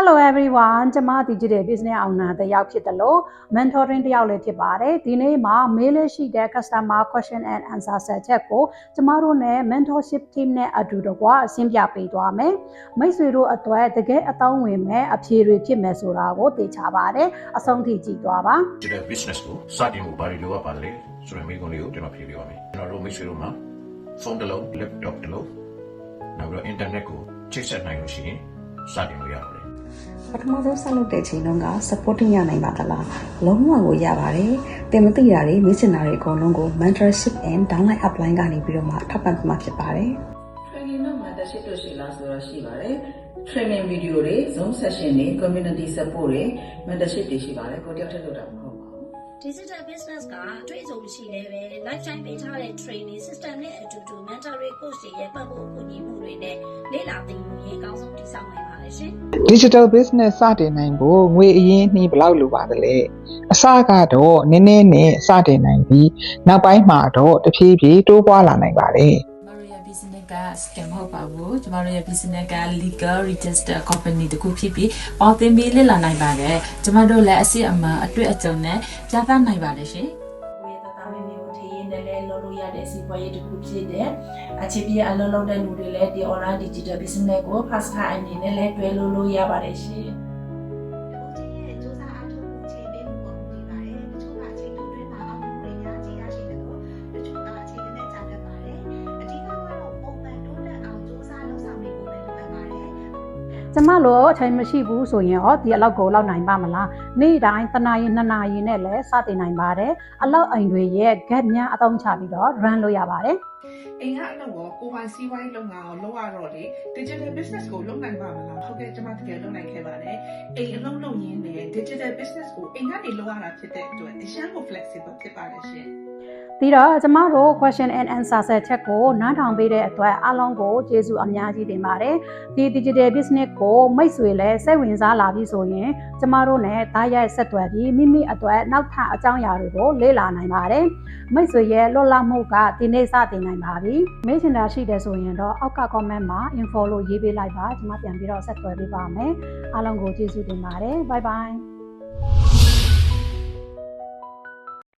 Hello everyone ကျမ digital business owner တစ်ယောက်ဖြစ်တယ်လို့ mentoring တစ်ယောက်လည်းဖြစ်ပါတယ်ဒီနေ့မှာ mail လေးရှိတဲ့ customer question and answer set ချက်ကိုကျမတို့နဲ့ mentorship team နဲ့အတူတကွအဆင်းပြပေးသွားမယ်မိတ်ဆွေတို့အတွက်တကယ်အတောင်းဝင်မဲ့အဖြေတွေဖြစ်မယ်ဆိုတာကိုသိချပါတယ်အဆုံးထိကြည့်သွားပါဒီတဲ့ business ကိုစတင်ဖို့ဘာတွေလိုအပ်ပါလဲဆိုတဲ့မိကုံးလေးကိုကျွန်တော်ဖြေပြပါမယ်ကျွန်တော်တို့မိတ်ဆွေတို့မှာဖုန်းတစ်လုံး laptop တစ်လုံးနောက်ပြီးတော့ internet ကိုချိတ်ဆက်နိုင်လို့ရှိရင်စတင်လို့ရပါတယ် ပထမဆုံးဆက်လုပ်တဲ့ချိန်တုန်းက supporting ရနိုင်ပါသလားလုံးဝကိုရပါတယ်တင်မသိတာတွေမေ့ချင်တာတွေအကုန်လုံးကို mentorship and downline upline ကနေပြီးတော့မှထောက်ပံ့မှာဖြစ်ပါတယ် training တော့ mentorship တို့ရှိလားဆိုတော့ရှိပါတယ် training video တွေ zoom session တွေ community support တွေ mentorship တွေရှိပါတယ်ကိုတယောက်တည်းလုပ်တာမဟုတ်ပါဘူး digital business ကအတွေ့အကြုံရှိလဲပဲ lifetime ပေးထားတဲ့ training system နဲ့အတူတူ mentoring coach တွေရဲ့ပတ်ဖို့အကူအညီမှုတွေနဲ့လေ့လာသင်ယူရေးအကောင်း ဆုံးတည်ဆောက်နိုင်ပါလေရှင် digital business စတင်နိုင်ဖို့ငွေအရင်းနှီးဘယ်လောက်လိုပါသလဲအစကတော့နည်းနည်းနဲ့စတင်နိုင်ပြီးနောက်ပိုင်းမှာတော့တဖြည်းဖြည်းတိုးပွားလာနိုင်ပါတယ်ကျမတို့ရဲ့ business က scam မဟုတ်ပါဘူးကျမတို့ရဲ့ business က legal register company တခုဖြစ်ပြီးပေါ်တင်ပြီးလည်လာနိုင်ပါတယ်ကျမတို့လည်းအစစ်အမှန်အတွေ့အကြုံနဲ့ပြသနိုင်ပါတယ်ရှင် လည်းလုပ်လို့ရတဲ့စီးပွားရေးတစ်ခုဖြစ်တဲ့အခြေပြအလုပ်လုပ်တဲ့လူတွေလည်းဒီ online digital business ကို fast time အနေနဲ့လည်းတွဲလို့လို့ရပါတယ်ရှင်။ ကျမတို့အချိန်မရှိဘူးဆိုရင်ရောဒီအလောက်ကိုလောက်နိုင်ပါမလားနေ့တိုင်းတစ်နာရီနှစ်နာရီနဲ့လည်းစတင်နိုင်ပါတယ်အလောက်အိမ်တွေရဲ့ gap များအသုံးချပြီးတော့ run လုပ်ရပါတယ်အိမ်ကအလုပ်ကိုကိုယ်ပိုင်စီးပွားရေးလုပ်ငန်းကိုလုပ်ရတော့လေ digital business ကိုလုပ်နိုင်ပါမလားဟုတ်ကဲ့ကျွန်မတကယ်လုပ်နိုင်ခဲ့ပါတယ်အိမ်အလုပ်လုပ်ရင်းနဲ့ digital business ကိုအိမ်ကနေလုပ်ရတာဖြစ်တဲ့အတွက်အရှမ်းကို flexible ဖြစ်ပါတယ်ရှင် ပြီးတော့ကျမတို့ question and answer set ချက်ကိုနားထောင်ပေးတဲ့အတွက်အားလုံးကိုကျေးဇူးအများကြီးတင်ပါတယ်ဒီ digital business ကိုမိတ်ဆွေလည်းစိတ်ဝင်စားလာပြီဆိုရင်ကျမတို့ ਨੇ ဓာတ်ရိုက်ဆက်သွယ်ပြီးမိမိအတွက်နောက်ထပ်အကြောင်းအရာတွေကိုလေ့လာနိုင်ပါတယ်မိတ်ဆွေရဲ့လွတ်လပ်မှုကဒီနေ့စတင်နိုင်ပါပြီမေ့ချင်တာရှိတယ်ဆိုရင်တော့အောက်က comment မှာ info လို့ရေးပေးလိုက်ပါကျမပြန်ပြီးတော့ဆက်သွယ်ပေးပါမယ်အားလုံးကိုကျေးဇူးတင်ပါတယ် bye bye